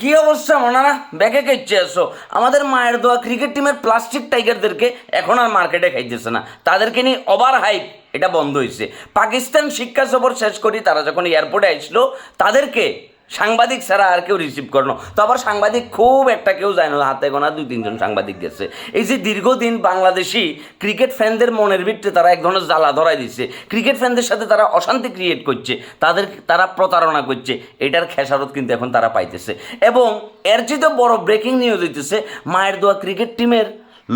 কি অবস্থা মনারা? ব্যাকে খাইছে আসো। আমাদের মায়ের দোয়া ক্রিকেট টিমের প্লাস্টিক টাইগারদেরকে এখন আর মার্কেটে খাইতেছে না। তাদেরকে নিয়ে ওভার হাইপ এটা বন্ধ হয়েছে পাকিস্তান শিক্ষা সফর শেষ করি তারা যখন এয়ারপোর্টে আসলো, তাদেরকে সাংবাদিক ছাড়া আর কেউ রিসিভ করল তো আবার সাংবাদিক খুব একটা কেউ যায় না, হাতে গোনা দুই, তিনজন সাংবাদিক গেছে। এই যে দীর্ঘদিন বাংলাদেশি ক্রিকেট ফ্যানদের মনের ভিত্তিতে তারা এক ধরনের জ্বালা ধরাই দিচ্ছে। ক্রিকেট ফ্যানদের সাথে তারা অশান্তি ক্রিয়েট করছে, তাদের, তারা প্রতারণা করছে, এটার খেসারত কিন্তু এখন তারা পাইতেছে। এবং এর চেয়ে বড় ব্রেকিং নিউজ হইতেছে, মায়ের দোয়া ক্রিকেট টিমের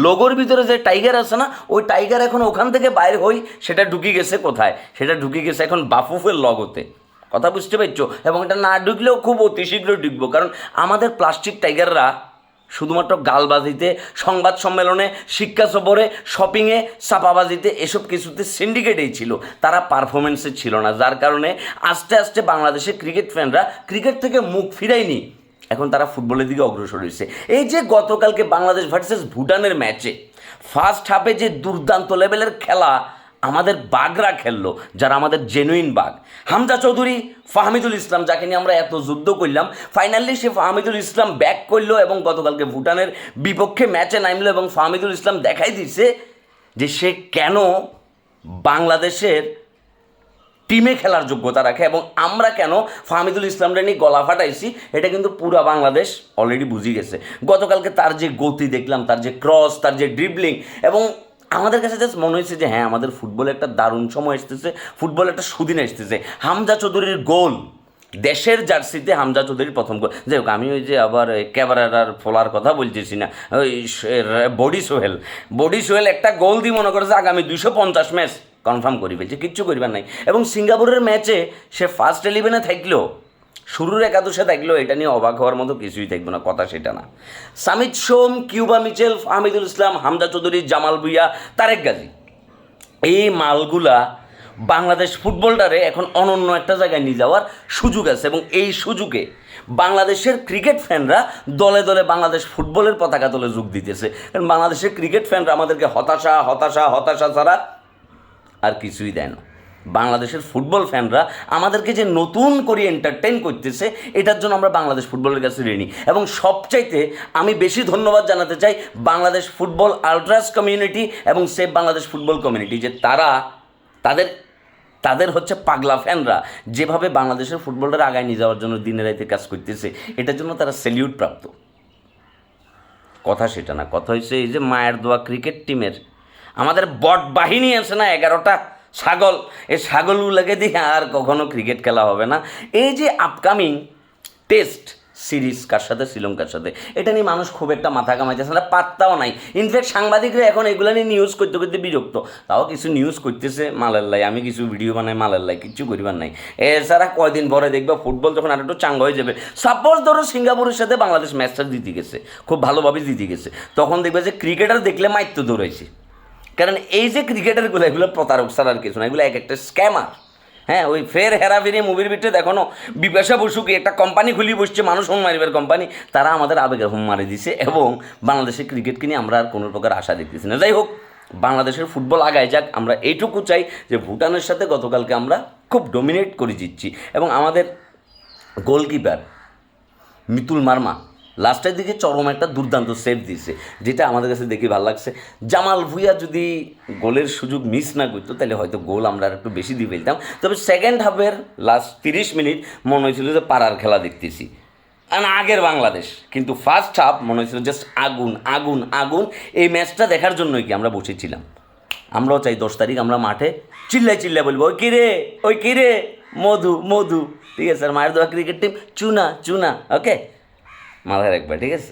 লোগোর ভিতরে যে টাইগার আছে না, ওই টাইগার এখন ওখান থেকে বাইর হই, সেটা ঢুকে গেছে কোথায়? সেটা ঢুকে গেছে এখন বাফুফের লগতে কথা বুঝতে পারছ? এবং এটা না ঢুকলেও খুব অতি শীঘ্রই ঢুকবো। কারণ আমাদের প্লাস্টিক টাইগাররা শুধুমাত্র গালবাজিতে, সংবাদ সম্মেলনে, শিক্ষা সফরে, শপিংয়ে, চাপাবাজিতে এসব কিছুতে সিন্ডিকেটেই ছিল। তারা পারফরমেন্সে ছিল না। যার কারণে আস্তে আস্তে বাংলাদেশের ক্রিকেট ফ্যানরা ক্রিকেট থেকে মুখ ফিরায়নি। এখন তারা ফুটবলের দিকে অগ্রসর হয়েছে। এই যে গতকালকে বাংলাদেশ ভার্সেস ভুটানের ম্যাচে ফার্স্ট হাফে যে দুর্দান্ত লেভেলের খেলা আমাদের বাঘরা খেললো, যারা আমাদের জেনুইন বাঘ। হামজা চৌধুরী, ফাহমিদুল ইসলাম, যাকে নিয়ে আমরা এত যুদ্ধ করলাম ফাইনালি সে ফাহমিদুল ইসলাম ব্যাক করল এবং গতকালকে ভুটানের বিপক্ষে ম্যাচে নামলো এবং ফাহমিদুল ইসলাম দেখাই দিছে যে সে কেন বাংলাদেশের টিমে খেলার যোগ্যতা রাখে এবং আমরা কেন ফাহমিদুল ইসলামরা নিয়ে গলা ফাটাইছি, এটা কিন্তু পুরা বাংলাদেশ অলরেডি বুঝে গেছে। গতকালকে তার যে গতি দেখলাম, তার যে ক্রস তার যে ড্রিবলিং এবং আমাদের কাছে জাস্ট মনে হয়েছে যে হ্যাঁ আমাদের ফুটবলে একটা দারুণ সময় আসতেছে ফুটবল একটা সুদিন আসতেছে হামজা চৌধুরীর গোল। দেশের জার্সিতে হামজা চৌধুরীর প্রথম গোল। যাই হোক, আমি ওই যে আবার ক্যামেরার ফোলার কথা বলতেছি না। ওই বডি সোহেল। বডি সোহেল একটা গোল দিয়ে মনে করেছে আগামী দুশো পঞ্চাশ ম্যাচ কনফার্ম করি ফেলছে কিচ্ছু করিবার নাই। এবং সিঙ্গাপুরের ম্যাচে সে ফার্স্ট ইলেভেনে থাকলেও শুরুর একাদশে থাকলেও এটা নিয়ে অবাক হওয়ার মতো কিছুই থাকবে না, কথা সেটা না। Shamit Shome, Cuba Mitchell Fahamidul Islam Hamza Choudhury, Jamal Bhuyan, Tarek Gazi. এই মালগুলা বাংলাদেশ ফুটবলটারে এখন অনন্য একটা জায়গায় নিয়ে যাওয়ার সুযোগ আছে এবং এই সুযোগে বাংলাদেশের ক্রিকেট ফ্যানরা দলে দলে বাংলাদেশ ফুটবলের পতাকা দলে যোগ দিতেছে। কারণ বাংলাদেশের ক্রিকেট ফ্যানরা আমাদেরকে হতাশা হতাশা হতাশা ছাড়া আর কিছুই দেয় না। বাংলাদেশের ফুটবল ফ্যানরা আমাদেরকে যে নতুন করে এন্টারটেন করতেছে, এটার জন্য আমরা বাংলাদেশ ফুটবলের কাছে ঋণী। এবং সবচাইতে আমি বেশি ধন্যবাদ জানাতে চাই বাংলাদেশ ফুটবল আলট্রাস কমিউনিটি এবং সেভ বাংলাদেশ ফুটবল কমিউনিটি, যে তারা, তাদের তাদের হচ্ছে পাগলা ফ্যানরা যেভাবে বাংলাদেশের ফুটবলটা আগায় নিয়ে যাওয়ার জন্য দিনে রাতে কাজ করতেছে, এটার জন্য তারা সেলিউট প্রাপ্ত। কথা সেটা না, কথা হচ্ছে এই যে মায়ের দোয়া ক্রিকেট টিমের আমাদের বট বাহিনী আছে না, এগারোটা? ছাগল, এই ছাগলগুলোকে দিয়ে আর কখনো ক্রিকেট খেলা হবে না। এই যে আপকামিং টেস্ট সিরিজ কার সাথে? শ্রীলঙ্কার সাথে। এটা নিয়ে মানুষ খুব একটা মাথা কামাইতেছে না, পাত্তাও নাই। ইনফ্যাক্ট সাংবাদিকরা এখন এগুলো নিয়ে নিউজ করতে করতে বিরক্ত। তাও কিছু নিউজ করতেছে মালের লাই আমি কিছু ভিডিও বানাই মালের লাই কিছু করিবার নাই। এছাড়া কয়দিন পরে দেখবে ফুটবল যখন আর একটু চাঙ্গা হয়ে যাবে। সাপোজ ধরো সিঙ্গাপুরের সাথে বাংলাদেশ ম্যাচটা জিতে গেছে, খুব ভালোভাবে জিতে গেছে। তখন দেখবে যে ক্রিকেটার দেখলে মাইত্য দৌড়াইছে। কারণ এই যে ক্রিকেটারগুলো এগুলো প্রতারক ছাড়া আর কিছু না, এগুলো এক একটা স্ক্যামার হ্যাঁ ওই ফের হেরাফেরি মুভির ভিতরে দেখো না, বিপাশা বসুকে একটা কোম্পানি খুলি বসছে, মানুষ হোম মারিবার কোম্পানি তারা আমাদের আবেগে হোম মারি দিছে এবং বাংলাদেশের ক্রিকেটকে নিয়ে আমরা আর কোনো প্রকার আশা দেখতেছি না। যাই হোক, বাংলাদেশের ফুটবল আগায় যাক, আমরা এইটুকু চাই যে ভুটানের সাথে গতকালকে আমরা খুব ডোমিনেট করে জিতছি। এবং আমাদের গোলকিপার মিতুল মার্মা লাস্টের দিকে চরম একটা দুর্দান্ত সেভ দিয়েছে, যেটা আমাদের কাছে দেখে ভালো লাগছে। জামাল ভুইয়া যদি গোলের সুযোগ মিস না করতো, তাহলে হয়তো গোল আমরা আর একটু বেশি দিয়ে ফেলতাম। তবে সেকেন্ড হাফের লাস্ট তিরিশ মিনিট মনে হয়েছিল যে পাড়ার খেলা দেখতেছি। আর আগের বাংলাদেশ, কিন্তু ফার্স্ট হাফ মনে হয়েছিল জাস্ট আগুন আগুন আগুন। এই ম্যাচটা দেখার জন্যই কি আমরা বসেছিলাম? আমরাও চাই দশ তারিখ আমরা মাঠে চিল্লাই চিল্লাই বলব, ওই কিরে ওই কিরে, মধু মধু। ঠিক আছে, আর মায়ের দোয়া ক্রিকেট টিম চুনা চুনা। ওকে মাথায় রাখবে ঠিক আছে?